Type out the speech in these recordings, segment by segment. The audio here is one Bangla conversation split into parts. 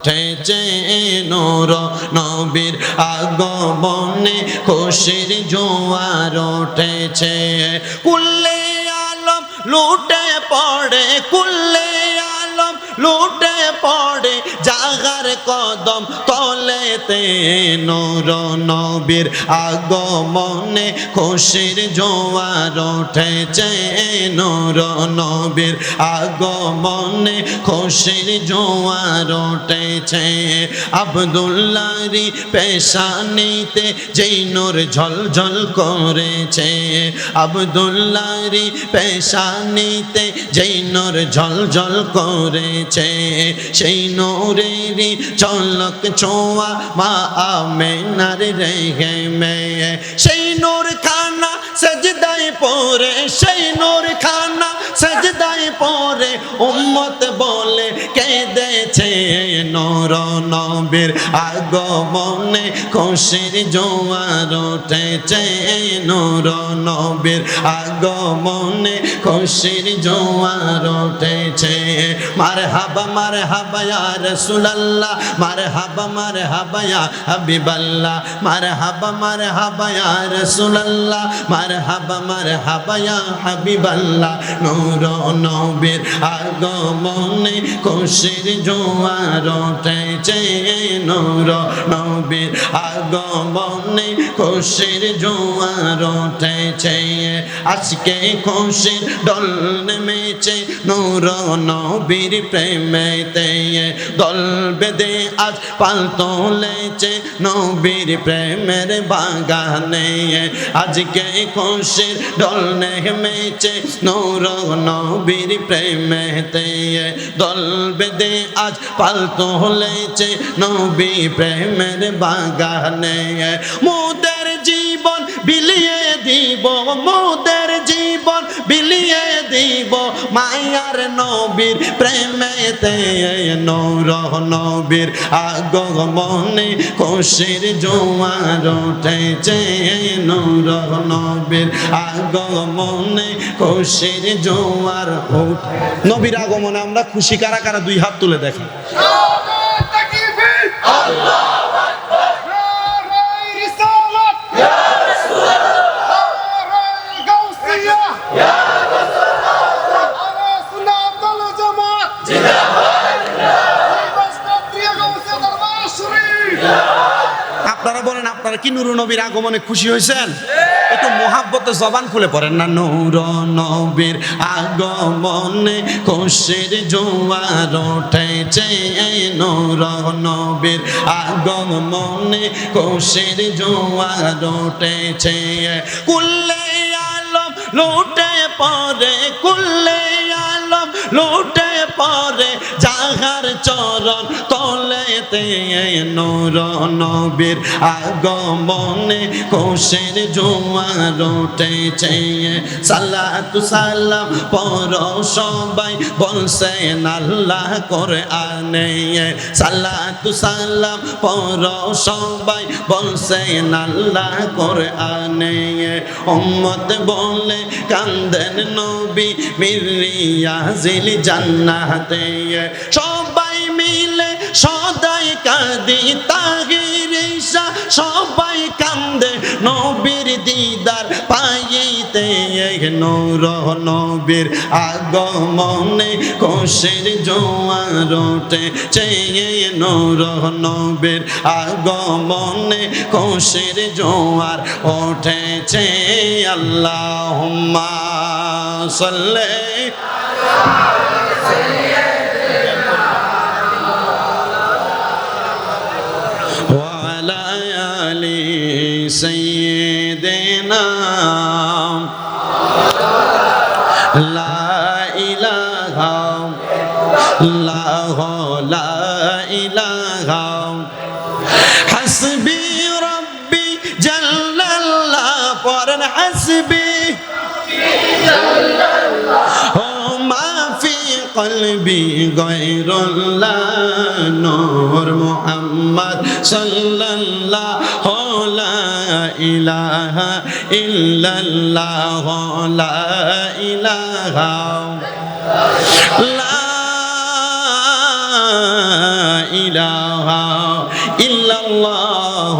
উঠেছে নূর নবীর আগমনে খুশির জোয়ার উঠেছে। কুল্লে আলম লুটে পড়ে, কুল্লে আলম লুটে পড়ে, জাগার কদম তলেতে নূর নবীর আগমনে খুশির জোয়ার উঠেছে। নূর নবীর আগমনে খুশির জোয়ার উঠেছে। আবদুল্লারি পেশানিতে যেই নূর ঝলঝল করেছে। আবদুল্লারি পেশানিতে যেই নূর ঝলঝল করেছে। সেই নূরেরই চলক ছোঁয়া মা আমেনার রেগে মেয়ে। সেই নূর খানা সজদায় পরে সেই নূর খানা সজদায় পরে উম্মত বলে কেঁদেছে নর নবীর আগমনে খুশির জোয়ার উঠেছে নর নবীর আগমনে খুশির জোয়ার উঠেছে। মার হাবা মার হাবা ইয়া রাসূলুল্লাহ মার হাবা মার হাবা ইয়া হাবিবাল্লাহ মার হাবা মার হাবা ইয়া রাসূলুল্লাহ মার হাবা মার হাবা ইয়া হাবিবাল্লাহ। নূর নবীর আগমনে খুশির জোয়ার উঠেছে নূর নবীর আগমনে। খুশির জোয়ার উঠেছে। আজকে খুশির ডল নেমেছে নূর নবীর প্রেমেতে। দল বেদে আজ পাল তোলেছে নবীর প্রেমের বাগানে। আজকে খুশির ডল নেমেছে নূর নবীর প্রেমেতে। দল বেদে আজ পাল তোলেছে নবী প্রেমের বাগানে। জীবন বিলিয়ে দিব মোদের জীবন, বিলিয়ে দিব মায়ার নবীর প্রেমেতে। নৌর নবীর আগমনে খুশির জোয়ার উঠেছে। নৌর নবীর আগমনে খুশির জোয়ার উঠে নবীর আগমনে আমরা খুশি কারা কারা? দুই হাত তুলে দেখি আপনারা আপনারা কি নুরু নবীর আগমনে খুশি হয়েছেন? একটু মোহাব্বতে জবান খুলে পড়েন না, নূর নবীর আগমনে খুশির জোয়ার উঠেছে, নূর নবীর আগমনে খুশির জোয়ার উঠেছে। কুল্লে আলম লুটে পরে কুল্লে আলম লুটে পরে যাহার চরণ তলেতে নূর নবীর আগমনে খুশির জোয়ার উঠেছে। সালাতু সালাম পর সবাই বলছেন আল্লাহ করে আনে সালাতু সালাম পর সবাই বলছেন আল্লাহ করে আনে উম্মত বলে, কান্দেন নবী মিরিয়া জিল জান্নাতে। মিলে সদাই কাঁদি তাহির সবাই কান্দে নবীর দিদার পাইতে। নৌর নবীর আগমনে কোষের জোয়ার ওঠে। চেয়ে নৌর নবীর আগমনে কোষের জোয়ার ওঠেছে আল্লাহ সাল্লে سيدنا لا إله الله لا إله حسبي ربي جل الله قرن حسبي وما في قلبي غير الله نور محمد صلى الله لا ইলাহা ইল্লাল্লাহ লা ইলাহা লা ইলাহা ইল্লাল্লাহ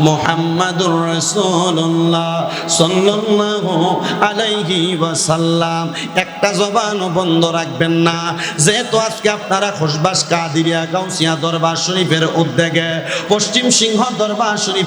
মুহাম্মাদুর রাসূলুল্লাহ সাল্লাল্লাহু আলাইহি ওয়াসাল্লাম। একটা জবান বন্ধ রাখবেন না। যেহেতু আজকে আপনারা খুশবাস কাদিরিয়া গাউসিয়া দরবার শরীফের উদ্যোগে পশ্চিম সিংহ দরবার শরীফ